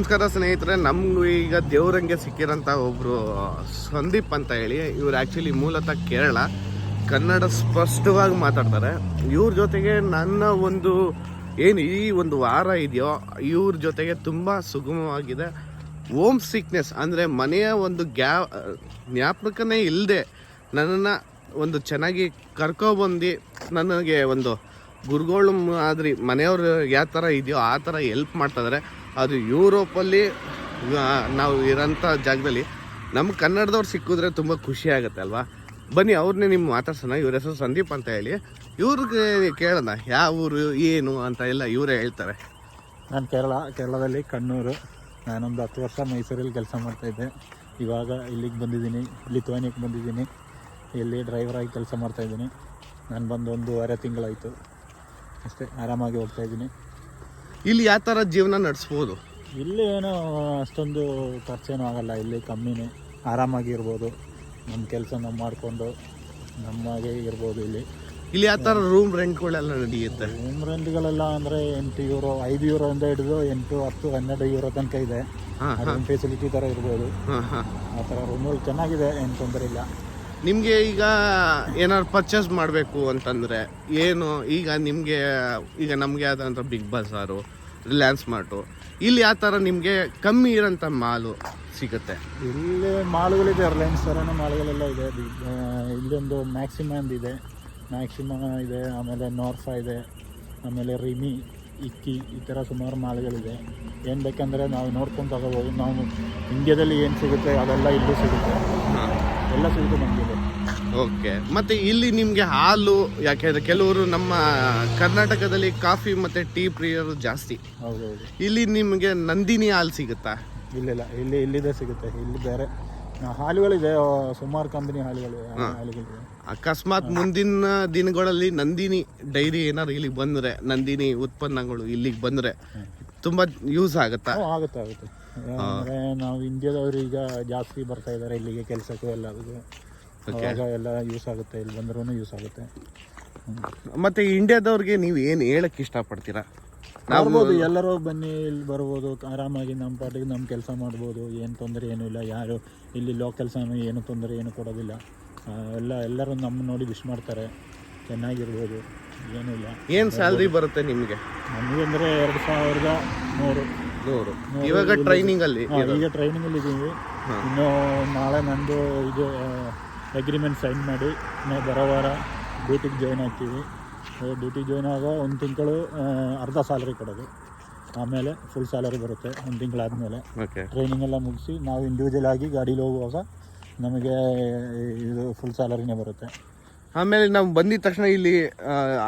ನಮಸ್ಕಾರ ಸ್ನೇಹಿತರೆ, ನಮ್ಗೆ ಈಗ ದೇವರಂಗೆ ಸಿಕ್ಕಿರೋಂಥ ಒಬ್ಬರು ಸಂದೀಪ್ ಅಂತ ಹೇಳಿ. ಇವ್ರು ಆ್ಯಕ್ಚುಲಿ ಮೂಲತಃ ಕೇರಳ, ಕನ್ನಡ ಸ್ಪಷ್ಟವಾಗಿ ಮಾತಾಡ್ತಾರೆ. ಇವ್ರ ಜೊತೆಗೆ ನನ್ನ ಒಂದು, ಏನು ಈ ಒಂದು ವಾರ ಇದೆಯೋ, ಇವ್ರ ಜೊತೆಗೆ ತುಂಬ ಸುಗಮವಾಗಿದೆ. ಓಮ್ ಸಿಕ್ನೆಸ್ ಅಂದರೆ ಮನೆಯ ಒಂದು ಗ್ಯಾ ಜ್ಞಾಪಕನೇ ಇಲ್ಲದೆ ನನ್ನನ್ನು ಒಂದು ಚೆನ್ನಾಗಿ ಕರ್ಕೊಬಂದು ನನಗೆ ಒಂದು ಗುರುಗಳು ಆದ್ರಿ ಮನೆಯವ್ರು ಯಾವ ಥರ ಇದೆಯೋ ಆ ಥರ ಎಲ್ಪ್ ಮಾಡ್ತಾಯಿದ್ದಾರೆ ಅದು ಯುರೋಪಲ್ಲಿ ನಾವು ಇರೋಂಥ ಜಾಗದಲ್ಲಿ ನಮ್ಮ ಕನ್ನಡದವ್ರು ಸಿಕ್ಕಿದ್ರೆ ತುಂಬ ಖುಷಿ ಆಗುತ್ತೆ ಅಲ್ವಾ? ಬನ್ನಿ ಅವ್ರನ್ನೇ ನಿಮ್ಮ ಮಾತಾಡ್ಸೋಣ, ಇವ್ರ ಹೆಸರು ಸಂದೀಪ್ ಅಂತ ಹೇಳಿ. ಇವ್ರಿಗೆ ಕೇಳೋಣ, ಯಾವ ಊರು, ಏನು ಅಂತ ಎಲ್ಲ ಇವರೇ ಹೇಳ್ತಾರೆ. ನಾನು ಕೇರಳ, ಕೇರಳದಲ್ಲಿ ಕಣ್ಣೂರು. ನಾನೊಂದು ಹತ್ತು ವರ್ಷ ಮೈಸೂರಲ್ಲಿ ಕೆಲಸ ಮಾಡ್ತಾಯಿದ್ದೆ ಇವಾಗ ಇಲ್ಲಿಗೆ ಬಂದಿದ್ದೀನಿ ಲಿಥುವಾನಿಯಕ್ಕೆ ಬಂದಿದ್ದೀನಿ. ಇಲ್ಲಿ ಡ್ರೈವರಾಗಿ ಕೆಲಸ ಮಾಡ್ತಾಯಿದ್ದೀನಿ ನಾನು ಬಂದು ಒಂದೂವರೆ ತಿಂಗಳಾಯಿತು. ಅಷ್ಟೇ, ಆರಾಮಾಗಿ ಹೋಗ್ತಾಯಿದ್ದೀನಿ ಇಲ್ಲಿ ಯಾವ ಥರ ಜೀವನ ನಡೆಸ್ಬೋದು? ಇಲ್ಲಿ ಏನು ಅಷ್ಟೊಂದು ಖರ್ಚೇನು ಆಗಲ್ಲ. ಇಲ್ಲಿ ಕಮ್ಮಿನೇ. ಆರಾಮಾಗಿ ಇರ್ಬೋದು. ನಮ್ಮ ಕೆಲಸ ನಾವು ಮಾಡಿಕೊಂಡು ನಮ್ಮಾಗೆ ಇರ್ಬೋದು ಇಲ್ಲಿ. ಇಲ್ಲಿ ಯಾವ ಥರ ರೂಮ್ ರೆಂಟ್ಗಳೆಲ್ಲ ನಡೆಯುತ್ತೆ? ರೂಮ್ ರೆಂಟ್ಗಳೆಲ್ಲ ಅಂದರೆ ಎಂಟು ಯೂರೋ ಐದು ಯೂರೋ ಅಂತ ಹಿಡಿದು ಎಂಟು ಹತ್ತು ಹನ್ನೆರಡು ಯೂರೋ ತನಕ ಇದೆ. ರೂಮ್ ಫೆಸಿಲಿಟಿ ಥರ ಇರ್ಬೋದು. ಆ ಥರ ರೂಮ್ಗಳು ಚೆನ್ನಾಗಿದೆ ಏನು ತೊಂದರೆ ಇಲ್ಲ. ನಿಮಗೆ ಈಗ ಏನಾದ್ರು ಪರ್ಚೇಸ್ ಮಾಡಬೇಕು ಅಂತಂದರೆ ಏನು? ಈಗ ನಿಮಗೆ ಈಗ ನಮಗೆ ಆದಂಥ ಬಿಗ್ ಬಜಾರು ರಿಲಯನ್ಸ್ ಮಾರ್ಟು ಇಲ್ಲಿ ಯಾವ ಥರ ನಿಮಗೆ ಕಮ್ಮಿ ಇರೋಂಥ ಮಾಲು ಸಿಗುತ್ತೆ? ಇಲ್ಲಿ ಮಾಲ್ಗಳಿದೆ ರಿಲಯನ್ಸ್ ಥರನೇ ಮಾಲ್ಗಳೆಲ್ಲ ಇದೆ. ಇಲ್ಲೊಂದು ಮ್ಯಾಕ್ಸಿಮಮ್ ಇದೆ ಮ್ಯಾಕ್ಸಿಮ ಇದೆ ಆಮೇಲೆ ನೋರ್ಫಾ ಇದೆ ಆಮೇಲೆ ರಿಮಿ ಇಕ್ಕಿ ಈ ಥರ ಸುಮಾರು ಮಾಲ್ಗಳಿದೆ. ಏನು ಬೇಕಂದರೆ ನಾವು ನೋಡ್ಕೊಂಡು ತಗೋಬೋದು. ನಾವು ಇಂಡಿಯಾದಲ್ಲಿ ಏನು ಸಿಗುತ್ತೆ ಅದೆಲ್ಲ ಇಲ್ಲೂ ಸಿಗುತ್ತೆ. ಎಲ್ಲ ಸಿಗುತ್ತೆ ನಮಗಿದೆ ಓಕೆ ಮತ್ತೆ ಇಲ್ಲಿ ನಿಮಗೆ ಹಾಲು ಯಾಕೆಂದರೆ ಕೆಲವರು ನಮ್ಮ ಕರ್ನಾಟಕದಲ್ಲಿ ಕಾಫಿ ಮತ್ತೆ ಟೀ ಪ್ರಿಯರು ಜಾಸ್ತಿ. ಹೌದೌದು. ಇಲ್ಲಿ ನಿಮಗೆ ನಂದಿನಿ ಹಾಲು ಸಿಗುತ್ತಾ? ಇಲ್ಲಿಲ್ಲ ಇಲ್ಲಿ ಇಲ್ಲಿದೆ ಸಿಗುತ್ತೆ ಇಲ್ಲಿ ಬೇರೆ. ಹಾಲುಗಳಿದೆ ಸುಮಾರು ಕಂಪನಿ ಹಾಲುಗಳು ಹಾಲುಗಳಿವೆ ಅಕಸ್ಮಾತ್ ಮುಂದಿನ ದಿನಗಳಲ್ಲಿ ನಂದಿನಿ ಡೈರಿ ಏನಾದ್ರು ಇಲ್ಲಿಗೆ ಬಂದರೆ ನಂದಿನಿ ಉತ್ಪನ್ನಗಳು ಇಲ್ಲಿಗೆ ಬಂದರೆ ತುಂಬ ಯೂಸ್ ಆಗುತ್ತಾ? ಆಗುತ್ತೆ ಆಗುತ್ತೆ. ನಾವು ಇಂಡಿಯಾದವರು ಈಗ ಜಾಸ್ತಿ ಬರ್ತಾ ಇದ್ದಾರೆ ಇಲ್ಲಿಗೆ ಕೆಲಸಕ್ಕೂ ಎಲ್ಲ ಅವಾಗ ಎಲ್ಲ ಯೂಸ್ ಆಗುತ್ತೆ ಇಲ್ಲಿ ಬಂದ್ರೂ ಯೂಸ್ ಆಗುತ್ತೆ. ಮತ್ತೆ ಇಂಡಿಯಾದವ್ರಿಗೆ ನೀವು ಏನು ಹೇಳಕ್ ಇಷ್ಟಪಡ್ತೀರಾ? ನೋಡ್ಬೋದು ಎಲ್ಲರೂ ಬನ್ನಿ ಇಲ್ಲಿ ಬರ್ಬೋದು ಆರಾಮಾಗಿ ನಮ್ಮ ಪಾಟಿಗೆ ನಮ್ಮ ಕೆಲಸ ಮಾಡ್ಬೋದು ಏನು ತೊಂದರೆ ಏನೂ ಇಲ್ಲ ಯಾರು ಇಲ್ಲಿ ಲೋಕಲ್ಸನು ಏನು ತೊಂದರೆ ಏನು ಕೊಡೋದಿಲ್ಲ. ಆ, ಎಲ್ಲ ಎಲ್ಲರೂ ನಮ್ಮ ನೋಡಿ ವಿಶ್ ಮಾಡ್ತಾರೆ ಚೆನ್ನಾಗಿರ್ಬೋದು ಏನೂ ಇಲ್ಲ. ಏನು ಸ್ಯಾಲ್ರಿ ಬರುತ್ತೆ ನಿಮಗೆ? ನಮಗೆ ಅಂದರೆ ಎರಡು ಸಾವಿರದ ನೂರು. ನೂರು. ಇವಾಗ ಟ್ರೈನಿಂಗ್ ಅಲ್ಲಿ ಹಾ, ಈಗ ಟ್ರೈನಿಂಗಲ್ಲಿ ಇದ್ದೀವಿ ಇನ್ನು ನಾಳೆ ನಂದು ಇದು ಅಗ್ರಿಮೆಂಟ್ ಸೈನ್ ಮಾಡಿ ನಾವು ಬರೋ ವಾರ ಡ್ಯೂಟಿಗೆ ಜಾಯ್ನ್ ಆಗ್ತೀವಿ. ಡ್ಯೂಟಿಗೆ ಜಾಯ್ನ್ ಆಗೋ ಒಂದು ತಿಂಗಳು ಅರ್ಧ ಸ್ಯಾಲರಿ ಕೊಡೋದು. ಆಮೇಲೆ ಫುಲ್ ಸ್ಯಾಲರಿ ಬರುತ್ತೆ ಒಂದು ತಿಂಗಳಾದಮೇಲೆ. ಟ್ರೈನಿಂಗ್ ಎಲ್ಲ ಮುಗಿಸಿ ನಾವು ಇಂಡಿವಿಜುವಲ್ ಆಗಿ ಗಾಡೀಲಿ ಹೋಗುವಾಗ ನಮಗೆ ಇದು ಫುಲ್ ಸ್ಯಾಲರಿನೇ ಬರುತ್ತೆ. ಆಮೇಲೆ ನಾವು ಬಂದಿದ ತಕ್ಷಣ ಇಲ್ಲಿ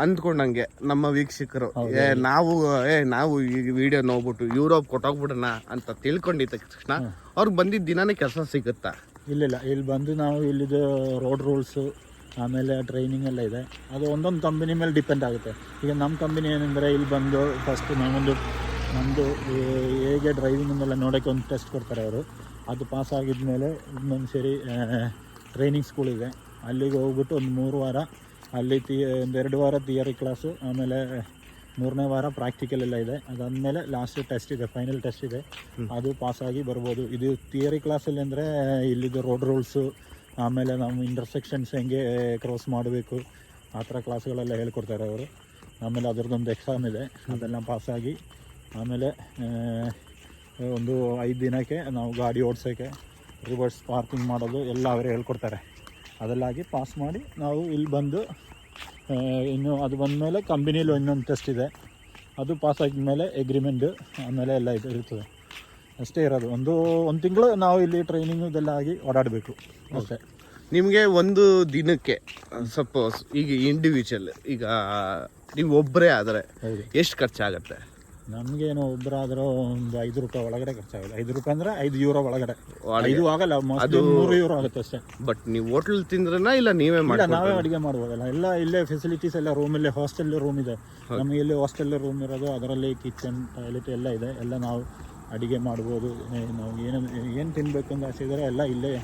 ಅಂದ್ಕೊಂಡಂಗೆ ನಮ್ಮ ವೀಕ್ಷಕರು ಏ ನಾವು ಏ ನಾವು ಈ ವಿಡಿಯೋ ನೋಡ್ಬಿಟ್ಟು ಯುರೋಪ್ ಕೊಟ್ಟೋಗ್ಬಿಡೋಣ ಅಂತ ತಿಳ್ಕೊಂಡಿದ್ದ ತಕ್ಷಣ ಅವ್ರಿಗೆ ಬಂದಿದ್ದ ದಿನಾನೇ ಕೆಲಸ ಸಿಗುತ್ತಾ? ಇಲ್ಲಿಲ್ಲ. ಇಲ್ಲಿ ಬಂದು ನಾವು ಇಲ್ಲಿದು ರೋಡ್ ರೂಲ್ಸು ಆಮೇಲೆ ಟ್ರೈನಿಂಗ್ ಎಲ್ಲ ಇದೆ. ಅದು ಒಂದೊಂದು ಕಂಪನಿ ಮೇಲೆ ಡಿಪೆಂಡ್ ಆಗುತ್ತೆ. ಈಗ ನಮ್ಮ ಕಂಪನಿ ಏನಂದರೆ ಇಲ್ಲಿ ಬಂದು ಫಸ್ಟ್ ನಾವೊಂದು ನಮ್ಮದು ಹೇಗೆ ಡ್ರೈವಿಂಗನ್ನೆಲ್ಲ ನೋಡೋಕ್ಕೆ ಒಂದು ಟೆಸ್ಟ್ ಕೊಡ್ತಾರೆ ಅವರು. ಅದು ಪಾಸ್ ಆಗಿದ ಮೇಲೆ ಇನ್ನೊಂದು ಸರಿ ಟ್ರೈನಿಂಗ್ ಸ್ಕೂಲಿದೆ ಅಲ್ಲಿಗೆ ಹೋಗ್ಬಿಟ್ಟು ಒಂದು ಮೂರು ವಾರ, ಅಲ್ಲಿ ತಿ ಎರಡು ವಾರ ಥಿಯರಿ ಕ್ಲಾಸು ಆಮೇಲೆ ಮೂರನೇ ವಾರ ಪ್ರಾಕ್ಟಿಕಲ್ ಎಲ್ಲ ಇದೆ. ಅದಾದಮೇಲೆ ಲಾಸ್ಟ್ ಟೆಸ್ಟ್ ಇದೆ ಫೈನಲ್ ಟೆಸ್ಟ್ ಇದೆ. ಅದು ಪಾಸಾಗಿ ಬರ್ಬೋದು. ಇದು ಥಿಯರಿ ಕ್ಲಾಸಲ್ಲಿ ಅಂದರೆ ಇಲ್ಲಿದ್ದು ರೋಡ್ ರೂಲ್ಸು ಆಮೇಲೆ ನಾವು ಇಂಟರ್ಸೆಕ್ಷನ್ಸ್ ಹೆಂಗೆ ಕ್ರಾಸ್ ಮಾಡಬೇಕು ಆ ಥರ ಕ್ಲಾಸ್ಗಳೆಲ್ಲ ಹೇಳ್ಕೊಡ್ತಾರೆ ಅವರು. ಆಮೇಲೆ ಅದರದ್ದೊಂದು ಎಕ್ಸಾಮ್ ಇದೆ ಅದೆಲ್ಲ ಪಾಸಾಗಿ ಆಮೇಲೆ ಒಂದು ಐದು ದಿನಕ್ಕೆ ನಾವು ಗಾಡಿ ಓಡಿಸೋಕ್ಕೆ ರಿವರ್ಸ್ ಪಾರ್ಕಿಂಗ್ ಮಾಡೋದು ಎಲ್ಲ ಅವರೇ ಹೇಳ್ಕೊಡ್ತಾರೆ. ಅದೆಲ್ಲಾಗಿ ಪಾಸ್ ಮಾಡಿ ನಾವು ಇಲ್ಲಿ ಬಂದು ಇನ್ನು ಅದು ಬಂದಮೇಲೆ ಕಂಪನಿಯಲ್ಲಿ ಇನ್ನೊಂದು ಟೆಸ್ಟ್ ಇದೆ. ಅದು ಪಾಸ್ ಆಗಿದ್ಮೇಲೆ ಎಗ್ರಿಮೆಂಟ್ ಆಮೇಲೆ ಎಲ್ಲ ಇದು ಇರ್ತದೆ. ಅಷ್ಟೇ ಇರೋದು. ಒಂದು ಒಂದು ತಿಂಗಳು ನಾವು ಇಲ್ಲಿ ಟ್ರೈನಿಂಗ್ ಇದೆಲ್ಲ ಆಗಿ ಓಡಾಡಬೇಕು. ಅಷ್ಟೇ. ನಿಮಗೆ ಒಂದು ದಿನಕ್ಕೆ ಸಪೋಸ್ ಈಗ ಇಂಡಿವಿಜುವಲ್ ಈಗ ನೀವು ಒಬ್ಬರೇ ಆದರೆ ಎಷ್ಟು ಖರ್ಚಾಗತ್ತೆ? ನಮಗೇನು ಒಬ್ಬರಾದರೂ ಒಂದು ಐದು ರೂಪಾಯಿ ಒಳಗಡೆ ಖರ್ಚಾಗುತ್ತೆ ಐದು ರೂಪಾಯಿ ಅಂದ್ರೆ ಐದು ಯೂರೋ ಒಳಗಡೆ. ಒಳಗೆ. ಐದು ಆಗಲ್ಲ ಅದು ಮೂರು ಯೂರೋ ಆಗುತ್ತೆ ಅಷ್ಟೇ. ಬಟ್ ನೀವು ಹೋಟ್ಲ್ ತಿಂದ್ರೆ ಇಲ್ಲ ನೀವೇ ಮಾಡಿ ನಾವೇ ಅಡುಗೆ ಮಾಡ್ಬೋದಲ್ಲ. ಎಲ್ಲ ಇಲ್ಲೇ ಫೆಸಿಲಿಟೀಸ್ ಎಲ್ಲ ಇಲ್ಲೇ ಹಾಸ್ಟೆಲ್ ರೂಮ್ ಇದೆ. ನಮಗೆ ಇಲ್ಲಿ ಹಾಸ್ಟೆಲ್ ರೂಮ್ ಇರೋದು ಅದರಲ್ಲಿ ಕಿಚನ್ ಟಾಯ್ಲೆಟ್ ಎಲ್ಲ ಇದೆ. ಎಲ್ಲ ನಾವು ಅಡುಗೆ ಮಾಡ್ಬೋದು. ನಾವು ಏನು ಏನು ತಿನ್ನಬೇಕು ಅಂತ ಆಸೆ ಇದ್ದಾರೆ ಎಲ್ಲ ಇಲ್ಲೇ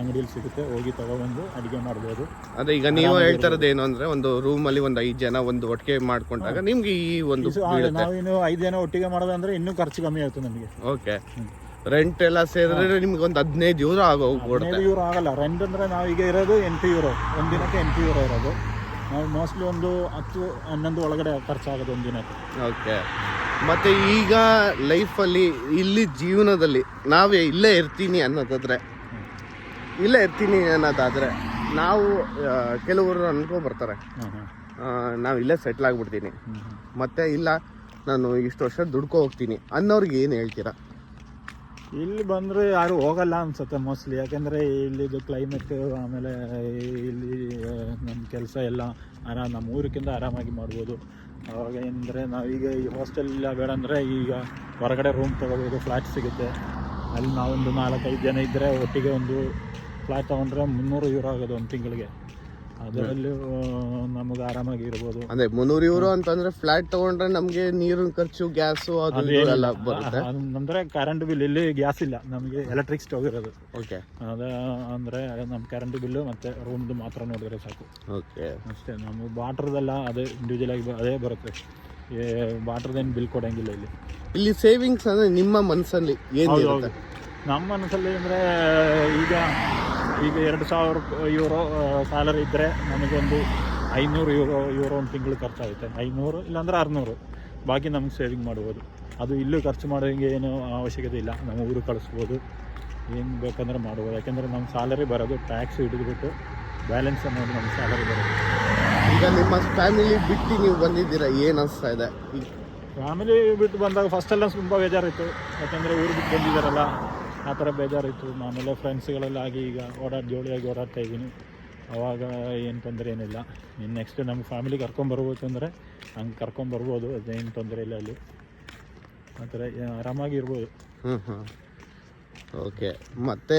ಅಂಗಡಿಯಲ್ಲಿ ಸಿಗುತ್ತೆ ಹೋಗಿ ತಗೊಬಂದು ಅಡುಗೆ ಮಾಡ್ಬೋದು. ಅದೇ ಈಗ ನೀವು ಹೇಳ್ತಾರದ್ದು ಏನು ಅಂದ್ರೆ ಒಂದು ರೂಮಲ್ಲಿ ಒಂದು ಐದು ಜನ ಒಂದು ಒಟ್ಟಿಗೆ ಮಾಡ್ಕೊಂಡಾಗ ನಿಮ್ಗೆ ಈ ಒಂದು ಬೀಳುತ್ತೆ. ನಾವಿನ್ನು ಐದು ಜನ ಒಟ್ಟಿಗೆ ಮಾಡೋದಂದ್ರೆ ಇನ್ನೂ ಖರ್ಚು ಕಮ್ಮಿ ಆಗುತ್ತೆ ನಮಗೆ. ಓಕೆ ರೆಂಟ್ ಎಲ್ಲ ಸೇರಿದ್ರೆ ನಿಮ್ಗೆ ಒಂದು ಹದಿನೈದು ಯೂರೋ ಆಗೋಗ್ಬಿಡುತ್ತೆ ಹದಿನೈದು ಯೂರೋ ಆಗಲ್ಲ. ರೆಂಟ್ ಅಂದರೆ ಈಗ ಇರೋದು ಎಂಟು ಯೂರೋ ಒಂದು ದಿನಕ್ಕೆ ಎಂಟು ಯೂರೋ ಇರೋದು. ನಾವು ಮೋಸ್ಟ್ಲಿ ಒಂದು ಹತ್ತು ಹನ್ನೊಂದು ಒಳಗಡೆ ಖರ್ಚಾಗೋದು ಒಂದು ದಿನಕ್ಕೆ. ಓಕೆ ಮತ್ತೆ ಈಗ ಲೈಫಲ್ಲಿ ಇಲ್ಲಿ ಜೀವನದಲ್ಲಿ ನಾವೇ ಇಲ್ಲೇ ಇರ್ತೀನಿ ಅನ್ನೋದಾದ್ರೆ ಇಲ್ಲೇ ಇರ್ತೀನಿ ಅನ್ನೋದಾದರೆ ನಾವು ಕೆಲವರು ಅನ್ಕೊ ಬರ್ತಾರೆ. ನಾವು ಇಲ್ಲೇ ಸೆಟ್ಲ್ ಆಗ್ಬಿಡ್ತೀನಿ. ಮತ್ತೆ ಇಲ್ಲ ನಾನು ಇಷ್ಟು ವರ್ಷ ದುಡ್ಕೋ ಹೋಗ್ತೀನಿ ಅನ್ನೋರ್ಗೆ ಏನು ಹೇಳ್ತೀರಾ? ಇಲ್ಲಿ ಬಂದರೆ ಯಾರು ಹೋಗಲ್ಲ ಅನ್ಸುತ್ತೆ ಮೋಸ್ಟ್ಲಿ ಯಾಕೆಂದರೆ ಇಲ್ಲಿದು ಕ್ಲೈಮೇಟ್ ಆಮೇಲೆ ಇಲ್ಲಿ ನಮ್ಮ ಕೆಲಸ ಎಲ್ಲ ಆರಾಮ್ ನಮ್ಮ ಊರಿಗಿಂತ ಆರಾಮಾಗಿ ಮಾಡ್ಬೋದು. ಅವಾಗ ಏನಂದರೆ ನಾವೀಗ ಈ ಹಾಸ್ಟೆಲ್ ಇಲ್ಲ ಬೇಡ ಅಂದರೆ ಈಗ ಹೊರಗಡೆ ರೂಮ್ ತೊಗೋಬೋದು ಫ್ಲ್ಯಾಟ್ ಸಿಗುತ್ತೆ. ಅಲ್ಲಿ ನಾವೊಂದು ನಾಲ್ಕೈದು ಜನ ಇದ್ದರೆ ಒಟ್ಟಿಗೆ ಒಂದು ಫ್ಲ್ಯಾಟ್ ತಗೊಂಡ್ರೆ ಮುನ್ನೂರು ಯೂರೋ ಆಗೋದು ಒಂದು ತಿಂಗಳಿಗೆ. ಅದರಲ್ಲಿ ನಮಗೆ ಆರಾಮಾಗಿ ಇರ್ಬೋದು. ಅಂದ್ರೆ ಮುನ್ನೂರು ಯೂರೋ ಅಂತಂದ್ರೆ ಫ್ಲಾಟ್ ತಗೊಂಡ್ರೆ ನಮಗೆ ನೀರಿನ ಖರ್ಚು ಗ್ಯಾಸು ಅದು ಇದು ಎಲ್ಲ ಬರುತ್ತೆ. ಅಂದರೆ ಕರೆಂಟ್ ಬಿಲ್ ಇಲ್ಲಿ ಗ್ಯಾಸ್ ಇಲ್ಲ. ನಮಗೆ ಎಲೆಕ್ಟ್ರಿಕ್ ಸ್ಟೋವ್ ಇರೋದು. ಓಕೆ ಅದ ಅಂದರೆ ನಮ್ಮ ಕರೆಂಟ್ ಬಿಲ್ಲು ಮತ್ತೆ ರೂಮ್ದು ಮಾತ್ರ ನೋಡಿದ್ರೆ ಸಾಕು. ಓಕೆ ಅಷ್ಟೇ ನಮ್ಮ ವಾಟ್ರದೆಲ್ಲ ಅದೇ ಇಂಡಿವಿಜುವಲ್ ಆಗಿ ಅದೇ ಬರುತ್ತೆ. ವಾಟ್ರದೇನು ಬಿಲ್ ಕೊಡಂಗಿಲ್ಲ ಇಲ್ಲಿ. ಇಲ್ಲಿ ಸೇವಿಂಗ್ಸ್ ಅಂದ್ರೆ ನಿಮ್ಮ ಮನಸ್ಸಲ್ಲಿ ಏನು ನಮ್ಮ ಮನಸ್ಸಲ್ಲಿ ಅಂದ್ರೆ ಈಗ ಈಗ ಎರಡು ಸಾವಿರ ಯೂರೋ ಸ್ಯಾಲರಿ ಇದ್ದರೆ ನಮಗೊಂದು ಐನೂರು ಯೂರೋ ಯೂರೋ ಒಂದು ತಿಂಗಳು ಖರ್ಚಾಗುತ್ತೆ. ಐನೂರು ಇಲ್ಲಾಂದ್ರೆ ಆರುನೂರು. ಬಾಕಿ ನಮಗೆ ಸೇವಿಂಗ್ ಮಾಡ್ಬೋದು. ಅದು ಇಲ್ಲೂ ಖರ್ಚು ಮಾಡೋಂಗೆ ಏನು ಅವಶ್ಯಕತೆ ಇಲ್ಲ. ನಮ್ಮ ಊರು ಕಳಿಸ್ಬೋದು. ಏನು ಬೇಕಂದ್ರೆ ಮಾಡ್ಬೋದು. ಯಾಕೆಂದರೆ ನಮ್ಮ ಸ್ಯಾಲರಿ ಬರೋದು ಟ್ಯಾಕ್ಸ್ ಹಿಡಿದ್ಬಿಟ್ಟು ಬ್ಯಾಲೆನ್ಸ್ ಅನ್ನೋದು ನಮ್ಮ ಸ್ಯಾಲರಿ ಬರೋದು. ಈಗ ನಿಮ್ಮ ಫ್ಯಾಮಿಲಿ ಬಿಟ್ಟು ನೀವು ಬಂದಿದ್ದೀರಾ? ಏನು ಅನಿಸ್ತಾ ಇದೆ? ಫ್ಯಾಮಿಲಿ ಬಿಟ್ಟು ಬಂದಾಗ ಫಸ್ಟೆಲ್ಲ ತುಂಬ ಬೇಜಾರಿತ್ತು. ಯಾಕೆಂದರೆ ಊರು ಬಿಟ್ಟು ಬಂದಿದ್ದಾರಲ್ಲ. ಆ ಥರ ಬೇಜಾರಿತ್ತು. ಆಮೇಲೆ ಫ್ರೆಂಡ್ಸ್ಗಳೆಲ್ಲ ಆಗಿ ಈಗ ಓಡಾಡಿ ಜೋಳಿಯಾಗಿ ಓಡಾಡ್ತಾ ಇದ್ದೀನಿ. ಅವಾಗ ಏನು ತೊಂದರೆ ಏನಿಲ್ಲ. ಇನ್ನು ನೆಕ್ಸ್ಟ್ ನಮ್ಮ ಫ್ಯಾಮಿಲಿ ಕರ್ಕೊಂಬರ್ಬೋದು ಅಂದರೆ ಹಂಗೆ ಕರ್ಕೊಂಬರ್ಬೋದು ಅದೇನು ತೊಂದರೆ ಇಲ್ಲ ಅಲ್ಲಿ. ಆ ಥರ ಆರಾಮಾಗಿ ಇರ್ಬೋದು. ಹ್ಮ್ ಓಕೆ ಮತ್ತು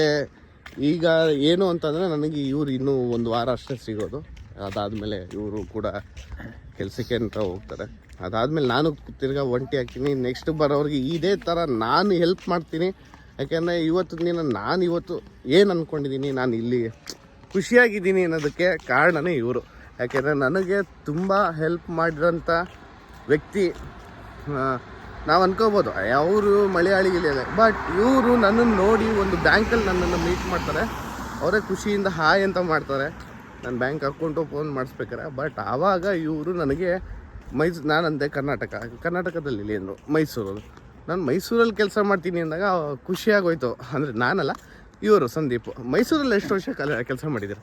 ಈಗ ಏನು ಅಂತಂದರೆ ನನಗೆ ಇವ್ರು ಇನ್ನೂ ಒಂದು ವಾರ ಅಷ್ಟೇ ಸಿಗೋದು. ಅದಾದಮೇಲೆ ಇವರು ಕೂಡ ಕೆಲಸಕ್ಕೆ ಅಂತ ಹೋಗ್ತಾರೆ. ಅದಾದಮೇಲೆ ನಾನು ತಿರ್ಗಾ ಒಂಟಿ ಹಾಕ್ತೀನಿ. ನೆಕ್ಸ್ಟ್ ಬರೋರಿಗೆ ಇದೇ ಥರ ನಾನು ಹೆಲ್ಪ್ ಮಾಡ್ತೀನಿ. ಯಾಕೆಂದರೆ ಇವತ್ತು ದಿನ ನಾನು ಇವತ್ತು ಏನು ಅಂದ್ಕೊಂಡಿದ್ದೀನಿ ನಾನು ಇಲ್ಲಿ ಖುಷಿಯಾಗಿದ್ದೀನಿ ಅನ್ನೋದಕ್ಕೆ ಕಾರಣನೇ ಇವರು. ಯಾಕೆಂದರೆ ನನಗೆ ತುಂಬ ಹೆಲ್ಪ್ ಮಾಡಿರೋಂಥ ವ್ಯಕ್ತಿ ನಾವು ಅನ್ಕೋಬೋದು. ಅವರು ಮಲಯಾಳಿಗಿಲ್ಲ ಬಟ್ ಇವರು ನನ್ನನ್ನು ನೋಡಿ ಒಂದು ಬ್ಯಾಂಕಲ್ಲಿ ನನ್ನನ್ನು ಮೀಟ್ ಮಾಡ್ತಾರೆ. ಅವರೇ ಖುಷಿಯಿಂದ ಹಾಯ್ ಅಂತ ಮಾಡ್ತಾರೆ. ನನ್ನ ಬ್ಯಾಂಕ್ ಅಕೌಂಟು ಫೋನ್ ಮಾಡಿಸ್ಬೇಕಾರೆ ಬಟ್ ಆವಾಗ ಇವರು ನನಗೆ ಮೈಸೂರು ನಾನಂದೆ ಕರ್ನಾಟಕ. ಕರ್ನಾಟಕದಲ್ಲಿ ಇಲ್ಲಿ ಮೈಸೂರು ನಾನು ಮೈಸೂರಲ್ಲಿ ಕೆಲಸ ಮಾಡ್ತೀನಿ ಅಂದಾಗ ಖುಷಿಯಾಗೋಯ್ತು. ಅಂದರೆ ನಾನಲ್ಲ ಇವರು ಸಂದೀಪ್. ಮೈಸೂರಲ್ಲಿ ಎಷ್ಟು ವರ್ಷ ಕಲ ಕೆಲಸ ಮಾಡಿದ್ದೀರಾ?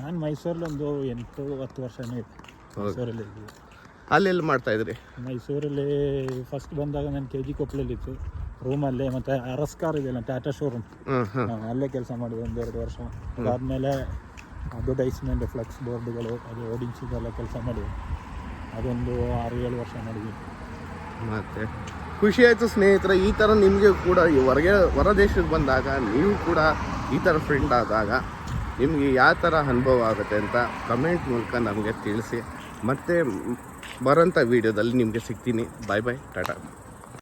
ನಾನು ಮೈಸೂರಲ್ಲಿ ಒಂದು ಎಂಟು ಹತ್ತು ವರ್ಷನೇ ಇದೆ. ಮೈಸೂರಲ್ಲಿ ಅಲ್ಲೆಲ್ಲಿ ಮಾಡ್ತಾ ಇದ್ರಿ? ಮೈಸೂರಲ್ಲಿ ಫಸ್ಟ್ ಬಂದಾಗ ನಾನು ಕೆ ಜಿ ಕೊಪ್ಪಳಲ್ಲಿತ್ತು ರೂಮಲ್ಲೇ ಮತ್ತು ಅರಸ್ಕಾರ್ ಇದೆಯಲ್ಲ ಟಾಟಾ ಶೋರೂಮ್ ಅಲ್ಲೇ ಕೆಲಸ ಮಾಡಿದೆ ಎರಡು ವರ್ಷ. ಅದಾದಮೇಲೆ ಅಡ್ವರ್ಟೈಸ್ಮೆಂಟ್ ಫ್ಲೆಕ್ಸ್ ಬೋರ್ಡ್ಗಳು ಅದು ಓಡಿಂಗ್ಸಿದೆಲ್ಲ ಕೆಲಸ ಮಾಡಿದೆ. ಅದೊಂದು ಆರು ಏಳು ವರ್ಷ ಮಾಡಿದ್ವಿ ಮತ್ತೆ? ಖುಷಿ ಆಯಿತು ಸ್ನೇಹಿತರೆ, ಈ ಥರ ನಿಮಗೆ ಕೂಡ ಈ ಹೊರಗೆ, ಹೊರ ದೇಶಕ್ಕೆ ಬಂದಾಗ, ನೀವು ಕೂಡ ಈ ಥರ ಫ್ರೆಂಡ್ ಆದಾಗ ನಿಮಗೆ ಯಾವ ಥರ ಅನುಭವ ಆಗುತ್ತೆ ಅಂತ ಕಮೆಂಟ್ ಮೂಲಕ ನಮಗೆ ತಿಳಿಸಿ. ಮತ್ತೆ ಬರೋಂಥ ವೀಡಿಯೋದಲ್ಲಿ ನಿಮಗೆ ಸಿಗ್ತೀನಿ. ಬಾಯ್ ಬಾಯ್ ಟಾಟಾ